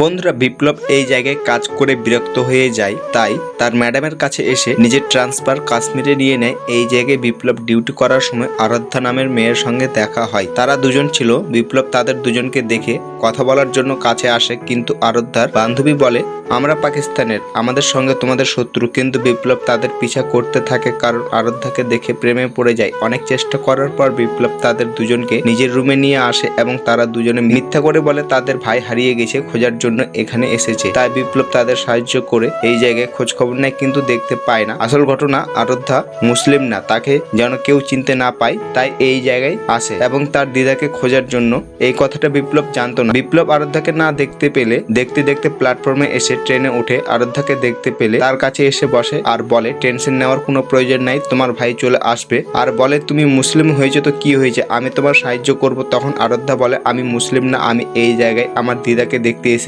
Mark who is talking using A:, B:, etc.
A: বন্ধুরা বিপ্লব এই জায়গায় কাজ করে বিরক্ত হয়ে যায়, তাই তার ম্যাডামের কাছে এসে নিজের ট্রান্সফার কাশ্মীরে নিয়ে নেয়। এই জায়গায় বিপ্লব ডিউটি করার সময় আরাধ্যা নামের মেয়ের সঙ্গে দেখা হয়। তারা দুজন ছিল, বিপ্লব তাদের দুজনকে দেখে কথা বলার জন্য কাছে আসে, কিন্তু আরাধ্যার বান্ধবী বলে আমরা পাকিস্তানের, আমাদের সঙ্গে তোমাদের শত্রু, কিন্তু বিপ্লব তাদের পিছা করতে থাকে কারণ আরাধ্যাকে দেখে প্রেমে পড়ে যায়। অনেক চেষ্টা করার পর বিপ্লব তাদের দুজনকে নিজের রুমে নিয়ে আসে এবং তারা দুজনে মিথ্যা করে বলে তাদের ভাই হারিয়ে গেছে, খোঁজার জন্য এখানে এসেছে। তাই বিপ্লব তাদের সাহায্য করে এই জায়গায় খোঁজ খবর নেয় কিন্তু দেখতে পায় না। আসল ঘটনা, আরাধ্যা মুসলিম না, তাকে যেন কেউ চিনতে না পায়, তাই এই জায়গায় আসে এবং তার দিদাকে খোঁজার জন্য। এই কথাটা বিপ্লব জানতো না। বিপ্লব আরাধ্যাকে না দেখতে পেলে, দেখতে দেখতে প্ল্যাটফর্মে এসে ট্রেনে উঠে আরাধ্যাকে দেখতে পেলে তার কাছে এসে বসে আর বলে, টেনশন নেওয়ার কোনো প্রয়োজন নাই, তোমার ভাই চলে আসবে। আর বলে, তুমি মুসলিম হয়েছে তো কি হয়েছে? আমি তোমার সাহায্য করব। তখন আরাধ্যা বলে, আমি মুসলিম না, আমি এই জায়গায় আমার দিদাকে দেখতে এসে